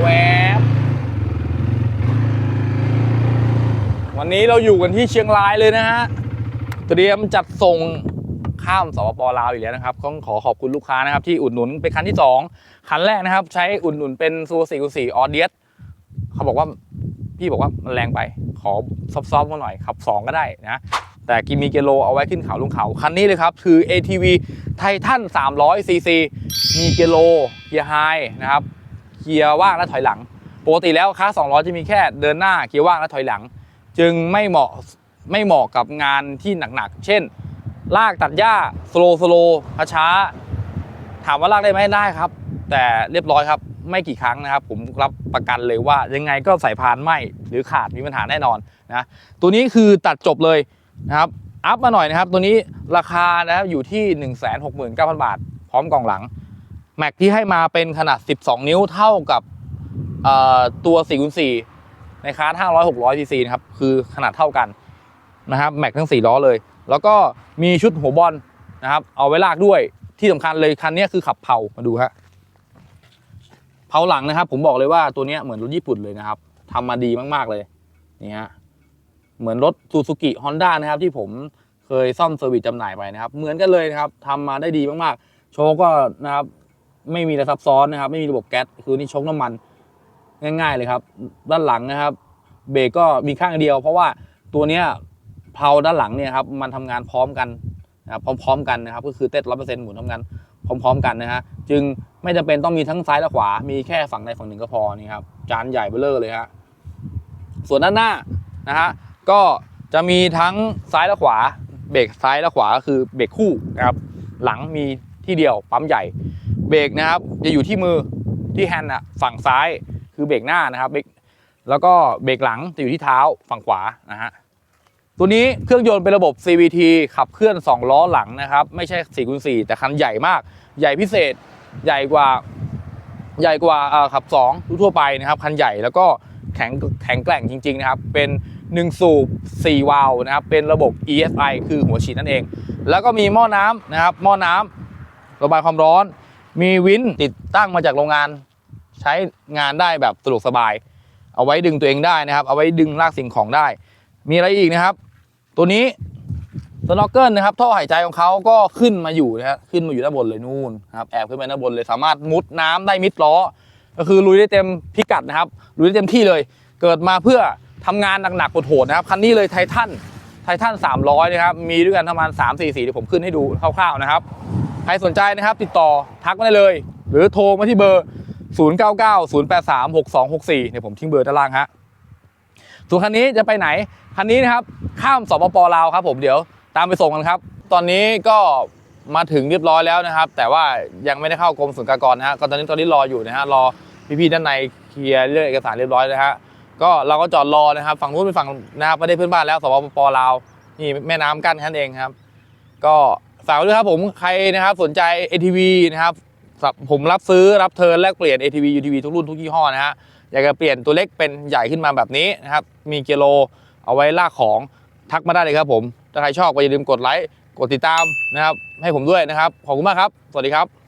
แวบวันนี้เราอยู่กันที่เชียงรายเลยนะฮะ เตรียมจัดส่งข้ามสปปลาวอีกแล้วนะครับต้องขอขอบคุณลูกค้านะครับที่อุดหนุนเป็นคันที่ 2 คันแรกนะครับ ใช้อุดหนุนเป็นซูซี่สี่ออเดียสเขาบอกว่าพี่บอกว่ามันแรงไป ขอซอฟๆมาหน่อยขับ 2 ก็ได้นะแต่กิมีเกโลเอาไว้ขึ้นเขาลงเขา คันนี้เลยครับ คือ ATV Titan 300 cc มีเกโลเกียร์ไฮนะครับ เกียร์ว่างและถอยหลัง ปกติแล้วคลาส200 จะมีแค่เดินหน้าเกียร์ว่างและถอยหลัง จึงไม่เหมาะไม่เหมาะกับงานที่หนักๆ เช่น ลากตัดหญ้าสโลสโลช้าถามว่าลากได้ไหมได้ครับ แต่เรียบร้อยครับไม่กี่ครั้งนะครับ ผมรับประกันเลยว่ายังไงก็สายพานไหมหรือขาดมีปัญหาแน่นอนนะตัวนี้คือตัดจบเลยนะครับอัพมาหน่อยนะครับ ตัวนี้ราคานะครับอยู่ที่ 169,000 บาท พร้อมกล่องหลัง แม็กที่ให้มาเป็นขนาด 12 นิ้วเท่ากับตัว4คูณ4ในคลาส500 600 cc นะครับคือขนาดเท่ากันนะครับแม็กทั้ง 4 ล้อเลย แล้วก็มีชุดหัวบอลนะครับเอาไว้ลากด้วยที่สำคัญเลยคันนี้คือขับเผามาดูฮะเผาหลังนะครับ ผมบอกเลยว่าตัวนี้เหมือนรถญี่ปุ่นเลยนะครับทำมาดีมากๆเลยนี่ฮะเหมือนรถซูซูกิฮอนด้านะครับ ที่ผมเคยซ่อมเซอร์วิสจำหน่ายไปนะครับ เหมือนกันเลยนะครับทำมาได้ดีมากๆ โชว์ก็นะครับ ไม่มีอะไรซับซ้อนนะครับ ไม่มีระบบแก๊สคือนี่ชกน้ำมันง่ายๆเลยครับ ด้านหลังนะครับ เบรกก็มีข้างเดียว เพราะว่าตัวเนี้ยเพลาด้านหลังเนี่ยครับมันทำงานพร้อมกันนะครับพร้อมๆกันนะครับ ก็คือเต้นร้อยเปอร์เซ็นต์หมุนทำงานพร้อม ๆ กันนะฮะจึงไม่จำเป็นต้องมีทั้งซ้ายและขวา มีแค่ฝั่งใดฝั่งหนึ่งก็พอนี่ครับจานใหญ่เบ้อเร่อเลยฮะส่วนด้านหน้านะฮะก็จะมีทั้งซ้ายและขวา เบรกซ้ายและขวาก็คือเบรกคู่นะครับหลังมี ที่เดียวปั๊มใหญ่ เบรกนะครับจะอยู่ที่มือที่แฮนด์อะฝั่งซ้ายคือเบรกหน้านะครับเบรกแล้วก็เบรกหลังจะอยู่ที่เท้าฝั่งขวานะฮะตัวนี้เครื่องยนต์เป็นระบบ CVT ขับเคลื่อน 2 ล้อหลังนะครับไม่ใช่4คูณ4แต่คันใหญ่มาก ใหญ่พิเศษใหญ่กว่าใหญ่กว่าเอ่อขับ 2 ทั่วไปนะครับคันใหญ่แล้วก็แข็งแข็งแกร่งจริง ๆ นะครับ เป็น 1 สูบ 4 วาล์วนะครับ เป็นระบบ ESI คือหัวฉีดนั่นเอง แล้วก็มีหม้อน้ำนะครับ หม้อน้ำ ระบายความร้อน มีวินติดตั้งมาจากโรงงาน ใช้งานได้แบบสะดวกสบาย เอาไว้ดึงตัวเองได้นะครับ เอาไว้ดึงลากสิ่งของได้ มีอะไรอีกนะครับ ตัวนี้สโนว์เกิลนะครับท่อหายใจของเขาก็ขึ้นมาอยู่นะครับขึ้นมาอยู่ด้านบนเลยนู่นครับแอบขึ้นไปด้านบนเลยสามารถมุดน้ำได้มิดล้อ ก็คือลุยได้เต็มพิกัดนะครับลุยได้เต็มที่เลย เกิดมาเพื่อทำงานหนักๆโหดๆนะครับคันนี้เลยไททันไททัน300นะครับมีด้วยกันประมาณ3 4 4เดี๋ยวผมขึ้นให้ดูคร่าวๆนะครับ ใครสนใจนะครับติดต่อทักมาได้เลย หรือโทรมาที่เบอร์ 0 9 9 0 8 3 6 2 6 4เนี่ยผมทิ้งเบอร์ด้านล่างฮะส่วนคันนี้จะไปไหน คันนี้นะครับข้ามสปปลาวครับผมเดี๋ยวตามไปส่งกันครับ ตอนนี้ก็มาถึงเรียบร้อยแล้วนะครับ แต่ว่ายังไม่ได้เข้ากรมศุลกากรนะฮะก็ตอนนี้ตอนนี้รออยู่นะฮะรอพี่ๆด้านในเคลียร์เรื่องเอกสารเรียบร้อยนะฮะก็เราก็จอดรอนะครับ ฝั่งนู้นเป็นฝั่งนะครับประเทศเพื่อนบ้านแล้วสปปลาวนี่แม่น้ำกั้นแค่นั้นเองครับ ก็ ฝากด้วยครับผมใครนะครับสนใจ ATV นะครับผมรับซื้อรับเทิร์นแลกเปลี่ยน ATV UTV ทุกรุ่นทุกยี่ห้อนะฮะอยากจะเปลี่ยนตัวเล็กเป็นใหญ่ขึ้นมาแบบนี้นะครับมีเกโลเอาไว้ลากของทักมาได้เลยครับผมถ้าใครชอบก็อย่าลืมกดไลค์กดติดตามนะครับให้ผมด้วยนะครับขอบคุณมากครับ สวัสดีครับ